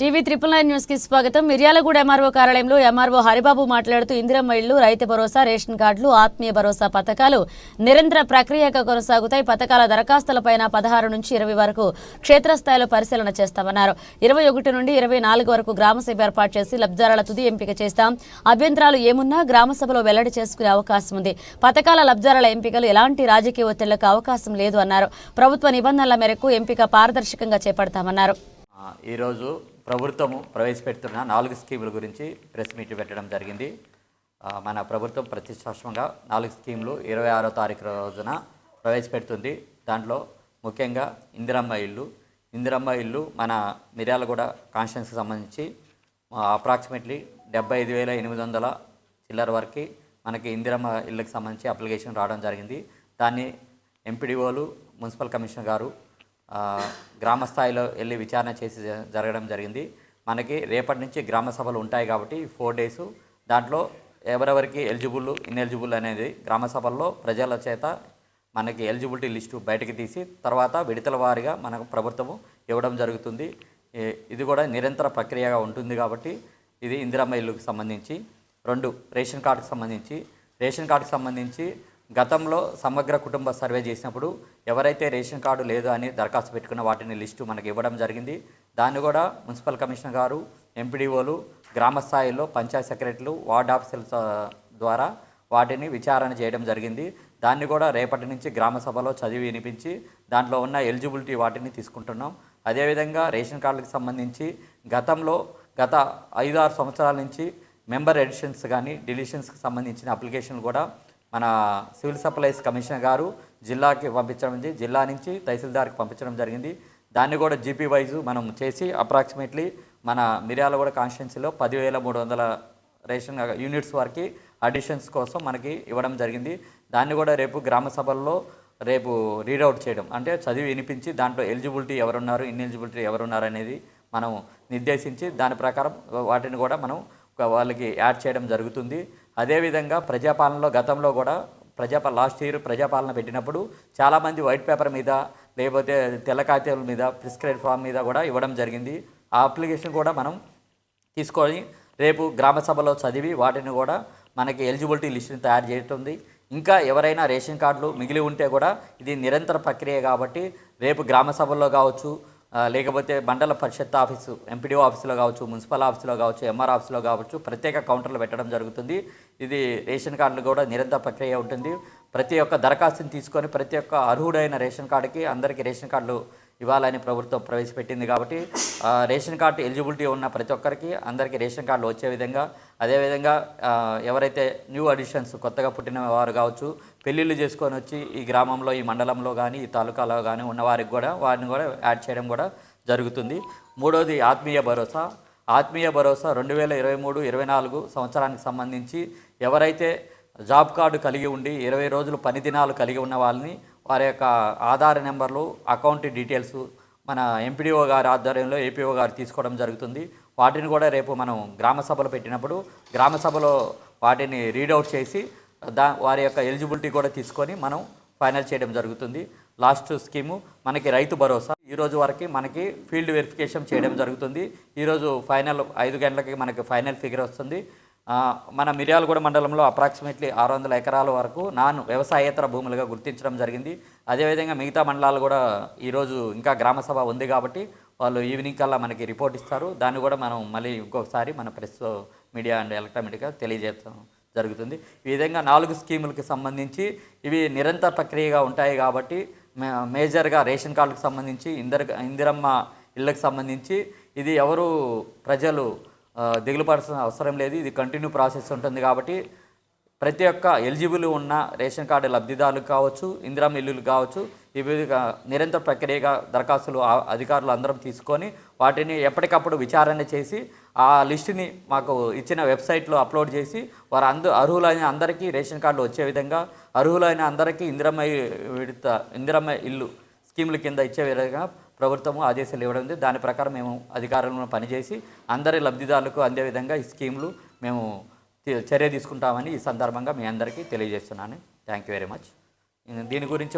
TV triple nine న్యూస్కి స్వాగతం. Miryalaguda MRO కార్యాలయంలో ఎంఆర్ఓ హరిబాబు మాట్లాడుతూ ఇందిరమ్మ ఇళ్ళు రైతు భరోసా రేషన్ కార్డులు ఆత్మీయ భరోసా పథకాలు నిరంతర ప్రక్రియగా కొనసాగుతాయి. పథకాల దరఖాస్తులపైన పదహారు నుంచి ఇరవై వరకు క్షేత్రస్థాయిలో పరిశీలన చేస్తామన్నారు. ఇరవై ఒకటి నుండి ఇరవై నాలుగు వరకు గ్రామసభ ఏర్పాటు చేసి లబ్ధిదారుల తుది ఎంపిక చేస్తాం. అభ్యంతరాలు ఏమున్నా గ్రామసభలో వెల్లడి చేసుకునే అవకాశం ఉంది. పథకాల లబ్ధిదారుల ఎంపికలు ఎలాంటి రాజకీయ ఒత్తిళ్ళకు అవకాశం లేదు అన్నారు. ప్రభుత్వ నిబంధనల మేరకు ఎంపిక పారదర్శకంగా చేపడతామన్నారు. ఈరోజు ప్రభుత్వం ప్రవేశపెడుతున్న నాలుగు స్కీముల గురించి ప్రెస్ మీట్ పెట్టడం జరిగింది. మన ప్రభుత్వం ప్రతిష్టాత్మకంగా నాలుగు స్కీములు ఇరవై ఆరో తారీఖు రోజున ప్రవేశపెడుతుంది. దాంట్లో ముఖ్యంగా ఇందిరమ్మ ఇల్లు. ఇందిరమ్మ ఇల్లు మన మిర్యాలగూడ కాన్స్టిట్యున్సీకి సంబంధించి అప్రాక్సిమేట్లీ డెబ్బై ఐదు వేల ఎనిమిది వందల చిల్లర వరకు మనకి ఇందిరమ్మ ఇళ్ళకి సంబంధించి అప్లికేషన్ రావడం జరిగింది. దాన్ని ఎంపీడీఓలు మున్సిపల్ కమిషనర్ గారు గ్రామ స్థాయిలో వెళ్ళి విచారణ చేసి జ- జరగడం జరిగింది. మనకి రేపటి నుంచి గ్రామ సభలు ఉంటాయి కాబట్టి ఫోర్ డేస్ దాంట్లో ఎవరెవరికి ఎలిజిబుల్ ఇన్ఎలిజిబుల్ అనేది గ్రామ సభల్లో ప్రజల చేత మనకి ఎలిజిబిలిటీ లిస్టు బయటకు తీసి తర్వాత విడతల వారిగా మనకు ప్రభుత్వము ఇవ్వడం జరుగుతుంది. ఇది కూడా నిరంతర ప్రక్రియగా ఉంటుంది కాబట్టి ఇది ఇందిరమ్మ ఇల్లుకు సంబంధించి. రెండు రేషన్ కార్డుకు సంబంధించి. రేషన్ కార్డుకు సంబంధించి గతంలో సమగ్ర కుటుంబ సర్వే చేసినప్పుడు ఎవరైతే రేషన్ కార్డు లేదు అని దరఖాస్తు పెట్టుకున్న వాటిని లిస్టు మనకి ఇవ్వడం జరిగింది. దాన్ని కూడా మున్సిపల్ కమిషనర్ గారు ఎంపీడీఓలు గ్రామ స్థాయిలో పంచాయత్ సెక్రటరీలు వార్డ్ ఆఫీసర్ల ద్వారా వాటిని విచారణ చేయడం జరిగింది. దాన్ని కూడా రేపటి నుంచి గ్రామ సభలో చదివి వినిపించి దాంట్లో ఉన్న ఎలిజిబిలిటీ వాటిని తీసుకుంటున్నాం. అదేవిధంగా రేషన్ కార్డులకు సంబంధించి గతంలో గత ఐదు ఆరు సంవత్సరాల నుంచి మెంబర్ ఎడిషన్స్ కానీ డిలీషన్స్కి సంబంధించిన అప్లికేషన్ కూడా మన సివిల్ సప్లైస్ కమిషనర్ గారు జిల్లాకి పంపించడం జరిగింది. జిల్లా నుంచి తహసీల్దార్కి పంపించడం జరిగింది. దాన్ని కూడా జీపీ వైజు మనం చేసి అప్రాక్సిమేట్లీ మన మిర్యాలగూడ కాన్స్టిట్యున్సీలో పదివేల మూడు వందల రేషన్ యూనిట్స్ వరకు అడిషన్స్ కోసం మనకి ఇవ్వడం జరిగింది. దాన్ని కూడా రేపు గ్రామ సభల్లో రేపు రీడౌట్ చేయడం. అంటే చదివి వినిపించి దాంట్లో ఎలిజిబిలిటీ ఎవరున్నారు ఇన్ ఎలిజిబిలిటీ ఎవరున్నారు అనేది మనం నిర్దేశించి దాని ప్రకారం వాటిని కూడా మనం వాళ్ళకి యాడ్ చేయడం జరుగుతుంది. అదేవిధంగా ప్రజాపాలనలో గతంలో కూడా ప్రజాపాలన లాస్ట్ ఇయర్ ప్రజాపాలన పెట్టినప్పుడు చాలామంది వైట్ పేపర్ మీద లేకపోతే తెల్ల కాగితాల మీద ప్రిస్క్రైబ్ ఫామ్ మీద కూడా ఇవ్వడం జరిగింది. ఆ అప్లికేషన్ కూడా మనం తీసుకొని రేపు గ్రామ సభలో చదివి వాటిని కూడా మనకి ఎలిజిబిలిటీ లిస్టుని తయారు చేస్తుంది. ఇంకా ఎవరైనా రేషన్ కార్డులు మిగిలి ఉంటే కూడా ఇది నిరంతర ప్రక్రియ కాబట్టి రేపు గ్రామ సభల్లో కావచ్చు లేకపోతే మండల పరిషత్ ఆఫీసు ఎంపీడీఓ ఆఫీసులో కావచ్చు మున్సిపల్ ఆఫీసులో కావచ్చు ఎంఆర్ ఆఫీసులో కావచ్చు ప్రత్యేక కౌంటర్లు పెట్టడం జరుగుతుంది. ఇది రేషన్ కార్డులు కూడా నిరంతర ప్రక్రియ ఉంటుంది. ప్రతి ఒక్క దరఖాస్తుని తీసుకొని ప్రతి ఒక్క అర్హుడైన రేషన్ కార్డుకి అందరికీ రేషన్ కార్డులు ఇవ్వాలని ప్రభుత్వం ప్రవేశపెట్టింది కాబట్టి రేషన్ కార్డు ఎలిజిబిలిటీ ఉన్న ప్రతి ఒక్కరికి అందరికీ రేషన్ కార్డులు వచ్చే విధంగా అదేవిధంగా ఎవరైతే న్యూ అడిషన్స్ కొత్తగా పుట్టిన వారు కావచ్చు పెళ్ళిళ్ళు చేసుకొని వచ్చి ఈ గ్రామంలో ఈ మండలంలో కానీ ఈ తాలూకాలో కానీ ఉన్న వారికి కూడా వారిని కూడా యాడ్ చేయడం కూడా జరుగుతుంది. మూడోది ఆత్మీయ భరోసా. ఆత్మీయ భరోసా రెండు వేల ఇరవై మూడు ఇరవై నాలుగు సంవత్సరానికి సంబంధించి ఎవరైతే జాబ్ కార్డు కలిగి ఉండి ఇరవై రోజులు పని దినాలు కలిగి ఉన్న వాళ్ళని వారి యొక్క ఆధార్ నెంబర్లు అకౌంట్ డీటెయిల్స్ మన ఎంపీడీఓ గారి ఆధ్వర్యంలో ఏపీఓ గారు తీసుకోవడం జరుగుతుంది. వాటిని కూడా రేపు మనం గ్రామ సభలు పెట్టినప్పుడు గ్రామ సభలో వాటిని రీడౌట్ చేసి దా వారి యొక్క ఎలిజిబిలిటీ కూడా తీసుకొని మనం ఫైనల్ చేయడం జరుగుతుంది. లాస్ట్ స్కీము మనకి రైతు భరోసా. ఈ రోజు వరకు మనకి ఫీల్డ్ వెరిఫికేషన్ చేయడం జరుగుతుంది. ఈరోజు ఫైనల్ ఐదు గంటలకి మనకి ఫైనల్ ఫిగర్ వస్తుంది. మన మిర్యాలగూడ మండలంలో అప్రాక్సిమేట్లీ ఆరు వందల ఎకరాల వరకు నాన్ వ్యవసాయేతర భూములుగా గుర్తించడం జరిగింది. అదేవిధంగా మిగతా మండలాలు కూడా ఈరోజు ఇంకా గ్రామ సభ ఉంది కాబట్టి వాళ్ళు ఈవినింగ్ కల్లా మనకి రిపోర్ట్ ఇస్తారు. దాన్ని కూడా మనం మళ్ళీ ఇంకొకసారి మన ప్రెస్ మీడియా అండ్ ఎలక్ట్రానిక్గా తెలియజేస్తాం జరుగుతుంది. ఈ విధంగా నాలుగు స్కీములకి సంబంధించి ఇవి నిరంతర ప్రక్రియగా ఉంటాయి కాబట్టి మే- మేజర్గా రేషన్ కార్డుకు సంబంధించి ఇందర ఇందిరమ్మ ఇళ్ళకు సంబంధించి ఇది ఎవరు ప్రజలు దిగులుపడాల్సిన అవసరం లేదు. ఇది కంటిన్యూ ప్రాసెస్ ఉంటుంది కాబట్టి ప్రతి ఒక్క ఎలిజిబుల్ ఉన్న రేషన్ కార్డు లబ్ధిదారులు కావచ్చు ఇందిరా ఇల్లులు కావచ్చు ఇవి నిరంతర ప్రక్రియగా దరఖాస్తులు అధికారులు అందరం తీసుకొని వాటిని ఎప్పటికప్పుడు విచారణ చేసి ఆ లిస్టుని మాకు ఇచ్చిన వెబ్సైట్లో అప్లోడ్ చేసి వారు అందు అర్హులైన అందరికీ రేషన్ కార్డులు వచ్చే విధంగా అర్హులైన అందరికీ ఇందిరమ్మ విడత ఇందిరమ్మ ఇల్లు స్కీముల కింద ఇచ్చే విధంగా ప్రభుత్వము ఆదేశాలు ఇవ్వడం ఉంది. దాని ప్రకారం మేము అధికారులను పనిచేసి అందరి లబ్ధిదారులకు అందే విధంగా ఈ స్కీములు మేము చర్య తీసుకుంటామని ఈ సందర్భంగా మీ అందరికీ తెలియజేస్తున్నాను. Thank you very much. దీని గురించి